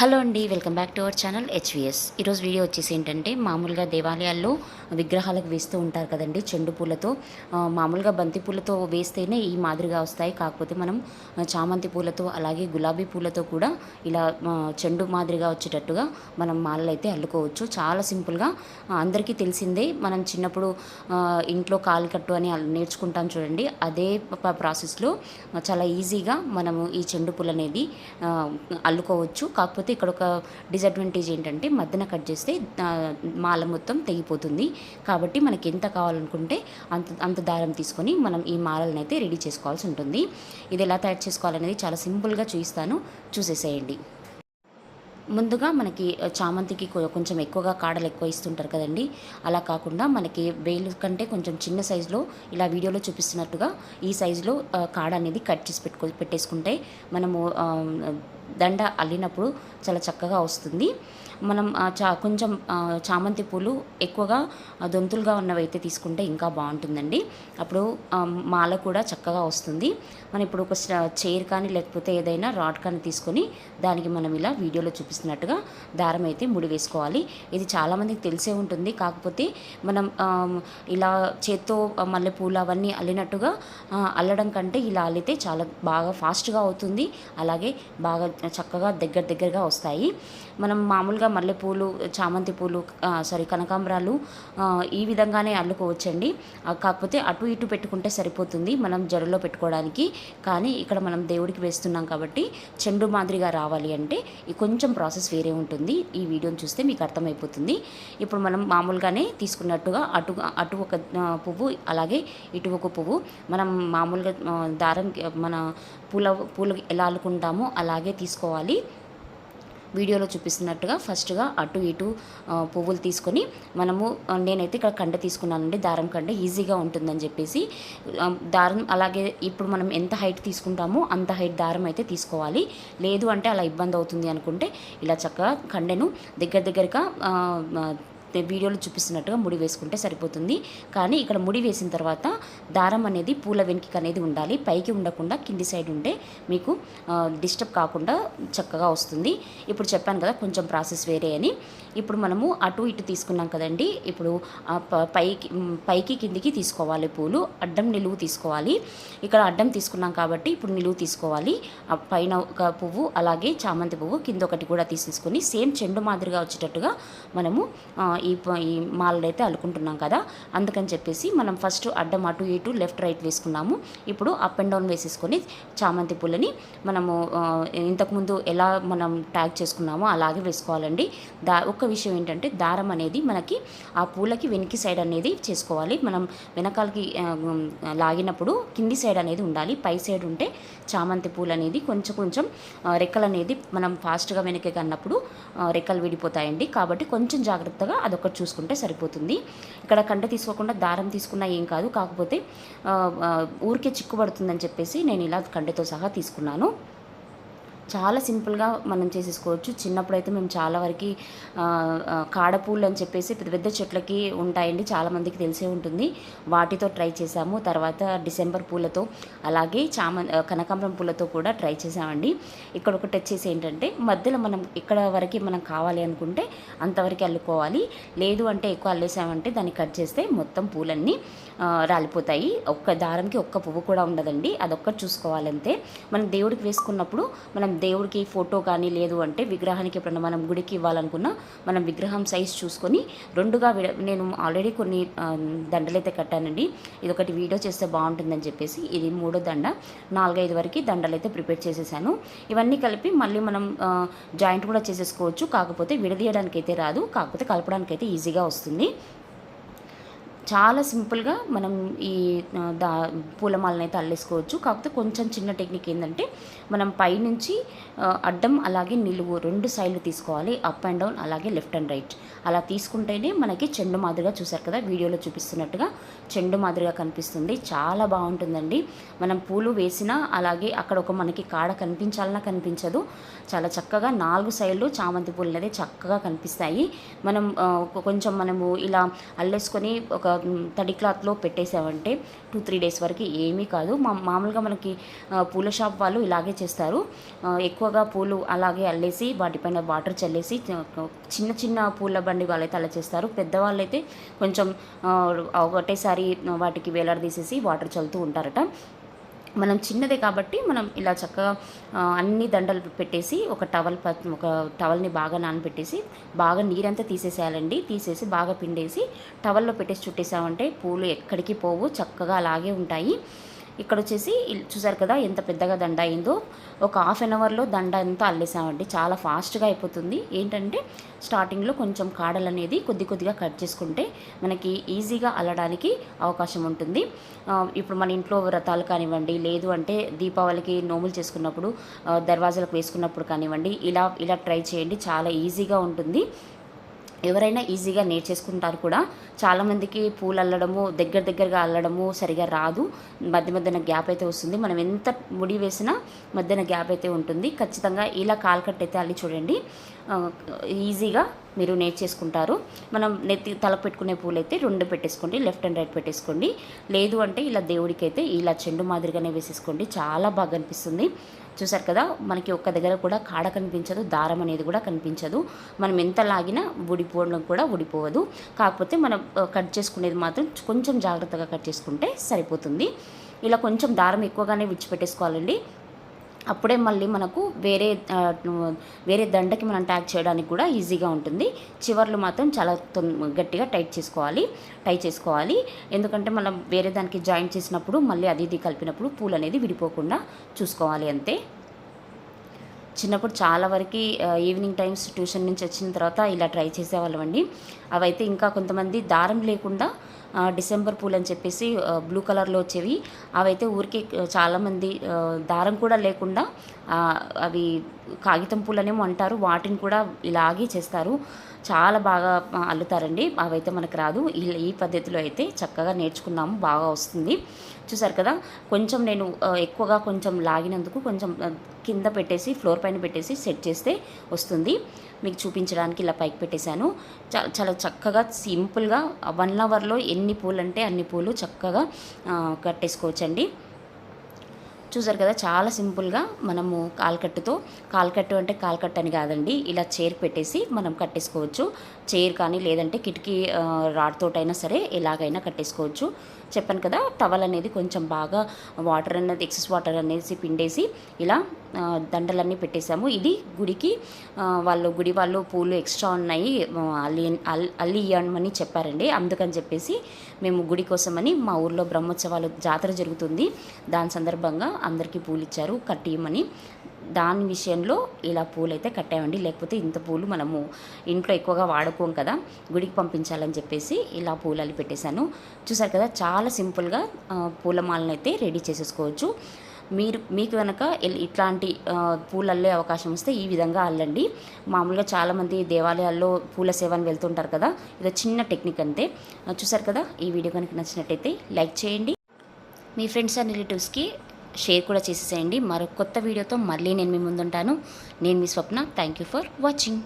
Hello అండి welcome back to our channel HVS. ఈరోజు video వచ్చేసి ఏంటంటే మామూలుగా దేవాలయాల్లో విగ్రహాలకు వేస్తూ ఉంటారు కదండి చెండు పూలతో. మామూలుగా బంతి పూలతో వేస్తేనే ఈ మాదిరిగా వస్తాయి. కాకపోతే మనం చామంతి పూలతో అలాగే గులాబీ పూలతో కూడా ఇలా చెండు మాదిరిగా వచ్చేటట్టుగా మనం మాలలు అయితే అల్లుకోవచ్చు. చాలా సింపుల్గా అందరికీ తెలిసిందే మనం చిన్నప్పుడు ఇంట్లో కాలు కట్టు అని నేర్చుకుంటాం చూడండి. అదే ప్రాసెస్లో చాలా ఈజీగా మనము ఈ చెండు పూలు అనేది అల్లుకోవచ్చు. కాకపోతే ఇక్కడ ఒక డిసడ్వాంటేజ్ ఏంటంటే మధ్యన కట్ చేస్తే మాల మొత్తం తెగిపోతుంది. కాబట్టి మనకి ఎంత కావాలనుకుంటే అంత అంత దారం తీసుకొని మనం ఈ మాలలను అయితే రెడీ చేసుకోవాల్సి ఉంటుంది. ఇది ఎలా తయారు చేసుకోవాలనేది చాలా సింపుల్గా చూపిస్తాను. చూసేసేయండి. ముందుగా మనకి చామంతికి కొ- కొంచెం ఎక్కువగా కాడలు ఎక్కువ ఇస్తుంటారు కదండి. అలా కాకుండా మనకి వేలు కంటే కొంచెం చిన్న సైజులో ఇలా వీడియోలో చూపిస్తున్నట్టుగా ఈ సైజులో కాడ అనేది కట్ చేసి పెట్టుకో పెట్టేసుకుంటే మనము దండ అల్లినప్పుడు చాలా చక్కగా వస్తుంది. మనం చా కొంచెం చామంతి పూలు ఎక్కువగా దొంతులుగా ఉన్నవైతే తీసుకుంటే ఇంకా బాగుంటుందండి. అప్పుడు మాల కూడా చక్కగా వస్తుంది. మనం ఇప్పుడు ఒక చైర్ కానీ లేకపోతే ఏదైనా రాడ్ కానీ తీసుకొని దానికి మనం ఇలా వీడియోలో చూపిస్తున్నట్టుగా దారం అయితే ముడి వేసుకోవాలి. ఇది చాలామందికి తెలిసే ఉంటుంది. కాకపోతే మనం ఇలా చేత్తో మల్లెపూలు అవన్నీ అల్లినట్టుగా అల్లడం కంటే ఇలా అల్లితే చాలా బాగా ఫాస్ట్గా అవుతుంది. అలాగే బాగా చక్కగా దగ్గర దగ్గరగా వస్తాయి. మనం మామూలుగా మల్లెపూలు చామంతి పూలు సారీ కనకాంబరాలు ఈ విధంగానే అల్లుకోవచ్చండి. కాకపోతే అటు ఇటు పెట్టుకుంటే సరిపోతుంది మనం జడలో పెట్టుకోవడానికి. కానీ ఇక్కడ మనం దేవుడికి వేస్తున్నాం కాబట్టి చెండు మాదిరిగా రావాలి అంటే ఈ కొంచెం ప్రాసెస్ వేరే ఉంటుంది. ఈ వీడియోని చూస్తే మీకు అర్థమైపోతుంది. ఇప్పుడు మనం మామూలుగానే తీసుకున్నట్టుగా అటు అటు ఒక పువ్వు అలాగే ఇటు ఒక పువ్వు. మనం మామూలుగా దారం మన పూల పూలు ఎలా అల్లుకుంటామో అలాగే తీసుకోవాలి. వీడియోలో చూపిస్తున్నట్టుగా ఫస్ట్గా అటు ఇటు పువ్వులు తీసుకొని మనము నేనైతే ఇక్కడ కండ తీసుకున్నానండి. దారం కండ ఈజీగా ఉంటుందని చెప్పేసి దారం అలాగే ఇప్పుడు మనం ఎంత హైట్ తీసుకుంటామో అంత హైట్ దారం అయితే తీసుకోవాలి. లేదు అంటే అలా ఇబ్బంది అవుతుంది అనుకుంటే ఇలా చక్కగా కండెను దగ్గర దగ్గరగా వీడియోలో చూపిస్తున్నట్టుగా ముడి వేసుకుంటే సరిపోతుంది. కానీ ఇక్కడ ముడి వేసిన తర్వాత దారం అనేది పూల వెనుక అనేది ఉండాలి. పైకి ఉండకుండా కింది సైడ్ ఉంటే మీకు డిస్టర్బ్ కాకుండా చక్కగా వస్తుంది. ఇప్పుడు చెప్పాను కదా కొంచెం ప్రాసెస్ వేరే అని. ఇప్పుడు మనము అటు ఇటు తీసుకున్నాం కదండి. ఇప్పుడు ప- పైకి పైకి కిందికి తీసుకోవాలి పూలు. అడ్డం నిలువు తీసుకోవాలి. ఇక్కడ అడ్డం తీసుకున్నాం కాబట్టి ఇప్పుడు నిలువు తీసుకోవాలి. పైన ఒక పువ్వు అలాగే చామంతి పువ్వు కింద ఒకటి కూడా తీసేసుకొని సేమ్ చెండు మాదిరిగా వచ్చేటట్టుగా మనము ఈ ఈ మాలలు అయితే అల్లుకుంటున్నాం కదా. అందుకని చెప్పేసి మనం ఫస్ట్ అడ్డం అటు ఇటు లెఫ్ట్ రైట్ వేసుకున్నాము. ఇప్పుడు అప్ అండ్ డౌన్ వేసేసుకొని చామంతి పూలని మనము ఇంతకుముందు ఎలా మనం ట్యాగ్ చేసుకున్నామో అలాగే వేసుకోవాలండి. దా ఒక్క విషయం ఏంటంటే దారం అనేది మనకి ఆ పూలకి వెనక్కి సైడ్ అనేది చేసుకోవాలి. మనం వెనకాలకి లాగినప్పుడు కింది సైడ్ అనేది ఉండాలి. పై సైడ్ ఉంటే చామంతి పూలు అనేది కొంచెం కొంచెం రెక్కలు అనేది మనం ఫాస్ట్గా వెనక్కి కన్నప్పుడు రెక్కలు విడిపోతాయండి. కాబట్టి కొంచెం జాగ్రత్తగా అదొకటి చూసుకుంటే సరిపోతుంది. ఇక్కడ కంట తీసుకోకుండా దారం తీసుకున్నా ఏం కాదు. కాకపోతే ఊరికే చిక్కుబడుతుందని చెప్పేసి నేను ఇలా కంటెతో సహా తీసుకున్నాను. చాలా సింపుల్గా మనం చేసేసుకోవచ్చు. చిన్నప్పుడైతే మేము చాలా వరకు కాడపూలు అని చెప్పేసి పెద్ద పెద్ద చెట్లకి ఉంటాయండి. చాలామందికి తెలిసే ఉంటుంది. వాటితో ట్రై చేసాము. తర్వాత డిసెంబర్ పూలతో అలాగే చామ కనకాంబరం పూలతో కూడా ట్రై చేసామండి. ఇక్కడ ఒకటి వచ్చేసి ఏంటంటే మధ్యలో మనం ఇక్కడ వరకు మనం కావాలి అనుకుంటే అంతవరకు అల్లుకోవాలి. లేదు అంటే ఎక్కువ అల్లేసామంటే దాన్ని కట్ చేస్తే మొత్తం పూలన్నీ రాలిపోతాయి. ఒక్క దారంకి ఒక్క పువ్వు కూడా ఉండదండి. అదొక్కటి చూసుకోవాలంతే. మనం దేవుడికి వేసుకున్నప్పుడు మనం దేవుడికి ఫోటో కానీ లేదు అంటే విగ్రహానికి ఎప్పుడన్నా మనం గుడికి ఇవ్వాలనుకున్నా మనం విగ్రహం సైజ్ చూసుకొని రెండుగా విడ నేను ఆల్రెడీ కొన్ని దండలైతే కట్టానండి. ఇది ఒకటి వీడియో చేస్తే బాగుంటుందని చెప్పేసి ఇది మూడో దండ. నాలుగైదు వరకు దండలైతే ప్రిపేర్ చేసేసాను. ఇవన్నీ కలిపి మళ్ళీ మనం జాయింట్ కూడా చేసేసుకోవచ్చు. కాకపోతే విడదీయడానికి అయితే రాదు. కాకపోతే కలపడానికి అయితే ఈజీగా వస్తుంది. చాలా సింపుల్గా మనం ఈ దా పూలమాలను అయితే అల్లేసుకోవచ్చు. కాకపోతే కొంచెం చిన్న టెక్నిక్ ఏంటంటే మనం పైనుంచి అడ్డం అలాగే నిలువు రెండు సైడ్లు తీసుకోవాలి. అప్ అండ్ డౌన్ అలాగే లెఫ్ట్ అండ్ రైట్. అలా తీసుకుంటేనే మనకి చెండు మాదిరిగా చూసారు కదా వీడియోలో చూపిస్తున్నట్టుగా చెండు మాదిరిగా కనిపిస్తుంది. చాలా బాగుంటుందండి. మనం పూలు వేసినా అలాగే అక్కడ ఒక మనకి కాడ కనిపించాలన్నా కనిపించదు. చాలా చక్కగా నాలుగు సైడ్లు చామంతి పూలు అనేది చక్కగా కనిపిస్తాయి. మనం కొంచెం మనము ఇలా అల్లేసుకొని ఒక తడి క్లాత్లో పెట్టేసామంటే టూ త్రీ డేస్ వరకు ఏమీ కాదు. మా మామూలుగా మనకి పూల షాప్ వాళ్ళు ఇలాగే చేస్తారు. ఎక్కువగా పూలు అలాగే అల్లేసి వాటిపైన వాటర్ చల్లేసి చిన్న చిన్న పూల బండి వాళ్ళైతే అలా చేస్తారు. పెద్దవాళ్ళు అయితే కొంచెం ఒకటేసారి వాటికి వేలాడదీసేసి వాటర్ చల్లుతూ ఉంటారట. మనం చిన్నదే కాబట్టి మనం ఇలా చక్కగా అన్ని దండలు పెట్టేసి ఒక టవల్ ప- ఒక టవల్ని బాగా నానబెట్టేసి బాగా నీరంతా తీసేసేయాలండి. తీసేసి బాగా పిండేసి టవల్లో పెట్టేసి చుట్టేసామంటే పూలు ఎక్కడికి పోవు చక్కగా అలాగే ఉంటాయి. ఇక్కడ వచ్చేసి చూసారు కదా ఎంత పెద్దగా దండ అయిందో. ఒక హాఫ్ అన్ అవర్లో దండ అంతా అల్లేసామండి. చాలా ఫాస్ట్గా అయిపోతుంది. ఏంటంటే స్టార్టింగ్లో కొంచెం కాడలు అనేది కొద్ది కొద్దిగా కట్ చేసుకుంటే మనకి ఈజీగా అల్లడానికి అవకాశం ఉంటుంది. ఇప్పుడు మన ఇంట్లో వ్రతాలు కానివ్వండి లేదు అంటే దీపావళికి నోములు చేసుకున్నప్పుడు దర్వాజలకు దర్వాజాలకు వేసుకున్నప్పుడు కానివ్వండి ఇలా ఇలా ట్రై చేయండి. చాలా ఈజీగా ఉంటుంది. ఎవరైనా ఈజీగా నేర్చేసుకుంటారు కూడా. చాలామందికి పూలు అల్లడము దగ్గర దగ్గరగా అల్లడము సరిగా రాదు. మధ్య మధ్యన గ్యాప్ అయితే వస్తుంది. మనం ఎంత ముడి వేసినా మధ్యన గ్యాప్ అయితే ఉంటుంది. ఖచ్చితంగా ఇలా కాల్కట్ అయితే అల్లి చూడండి. ఈజీగా మీరు నేర్చేసుకుంటారు. మనం నెత్తి తలకు పెట్టుకునే పూలు అయితే రెండు పెట్టేసుకోండి లెఫ్ట్ అండ్ రైట్ పెట్టేసుకోండి. లేదు అంటే ఇలా దేవుడికి అయితే ఇలా చెండు మాదిరిగానే వేసేసుకోండి. చాలా బాగా అనిపిస్తుంది. చూసారు కదా మనకి ఒక్క దగ్గర కూడా కాడ కనిపించదు దారం అనేది కూడా కనిపించదు. మనం ఎంత లాగినా ఊడిపోవడం కూడా ఊడిపోవదు. కాకపోతే మనం కట్ చేసుకునేది మాత్రం కొంచెం జాగ్రత్తగా కట్ చేసుకుంటే సరిపోతుంది. ఇలా కొంచెం దారం ఎక్కువగానే విడిచిపెట్టేసుకోవాలండి. అప్పుడే మళ్ళీ మనకు వేరే వేరే దండకి మనం ట్యాగ్ చేయడానికి కూడా ఈజీగా ఉంటుంది. చివర్లు మాత్రం చాలా గట్టిగా టైట్ చేసుకోవాలి టైట్ చేసుకోవాలి. ఎందుకంటే మనం వేరే దానికి జాయింట్ చేసినప్పుడు మళ్ళీ అది ఇది కలిపినప్పుడు పూలు అనేది విడిపోకుండా చూసుకోవాలి అంతే. చిన్నప్పుడు చాలా వరకు ఈవినింగ్ టైమ్స్ ట్యూషన్ నుంచి వచ్చిన తర్వాత ఇలా ట్రై చేసేవాళ్ళం అండి. అవైతే ఇంకా కొంతమంది దారం లేకుండా డిసెంబర్ పూలు అని చెప్పేసి బ్లూ కలర్లో వచ్చేవి. అవైతే ఊరికే చాలామంది దారం కూడా లేకుండా అవి కాగితం పూలనేమో అంటారు వాటిని కూడా ఇలాగే చేస్తారు. చాలా బాగా అల్లుతారండి. అవైతే మనకు రాదు. ఈ పద్ధతిలో అయితే చక్కగా నేర్చుకున్నాము బాగా వస్తుంది. చూసారు కదా? కొంచెం నేను ఎక్కువగా కొంచెం లాగినందుకు కొంచెం కింద పెట్టేసి ఫ్లోర్ పైన పెట్టేసి సెట్ చేస్తే వస్తుంది. మీకు చూపించడానికి ఇలా పైకి పెట్టేశాను. చాలా చాలా చక్కగా సింపుల్గా వన్ అవర్లో ఎన్ని పూలు అంటే అన్ని పూలు చక్కగా కట్టేసుకోవచ్చండి. చూసారు కదా చాలా సింపుల్గా మనము కాల్కట్టుతో కాల్కట్టు అంటే కాల్కట్టు అని కాదండి ఇలా చైర్ పెట్టేసి మనం కట్టేసుకోవచ్చు. చైర్ కానీ లేదంటే కిటికీ రాడ్తోటైనా సరే ఎలాగైనా కట్టేసుకోవచ్చు. చెప్పాను కదా టవల్ అనేది కొంచెం బాగా వాటర్ అనేది ఎక్సెస్ వాటర్ అనేసి పిండేసి ఇలా దండలన్నీ పెట్టేశాము. ఇది గుడికి వాళ్ళు గుడి వాళ్ళు పూలు ఎక్స్ట్రా ఉన్నాయి అల్లి అల్లి ఇవ్వమని చెప్పారండి. అందుకని చెప్పేసి మేము గుడి కోసమని మా ఊర్లో బ్రహ్మోత్సవాలు జాతర జరుగుతుంది. దాని సందర్భంగా అందరికీ పూలు ఇచ్చారు కట్టియమని దాని విషయంలో ఇలా పూలు అయితే కట్టామండి. లేకపోతే ఇంత పూలు మనము ఇంట్లో ఎక్కువగా వాడుకోం కదా గుడికి పంపించాలని చెప్పేసి ఇలా పూలలు పెట్టేశాను. చూసారు కదా చాలా సింపుల్గా పూలమాలను అయితే రెడీ చేసేసుకోవచ్చు. మీరు మీకు కనుక ఇట్లాంటి పూలు అల్లే అవకాశం వస్తే ఈ విధంగా అల్లండి. మామూలుగా చాలామంది దేవాలయాల్లో పూల సేవని వెళ్తుంటారు కదా ఇది చిన్న టెక్నిక్ అంతే. చూసారు కదా ఈ వీడియో కనుక నచ్చినట్టయితే లైక్ చేయండి. మీ ఫ్రెండ్స్ అండ్ రిలేటివ్స్కి షేర్ కూడా చేసేసేయండి. మరో కొత్త వీడియోతో మళ్ళీ నేను మీ ముందుంటాను. నేను మీ Swapna. Thank you for watching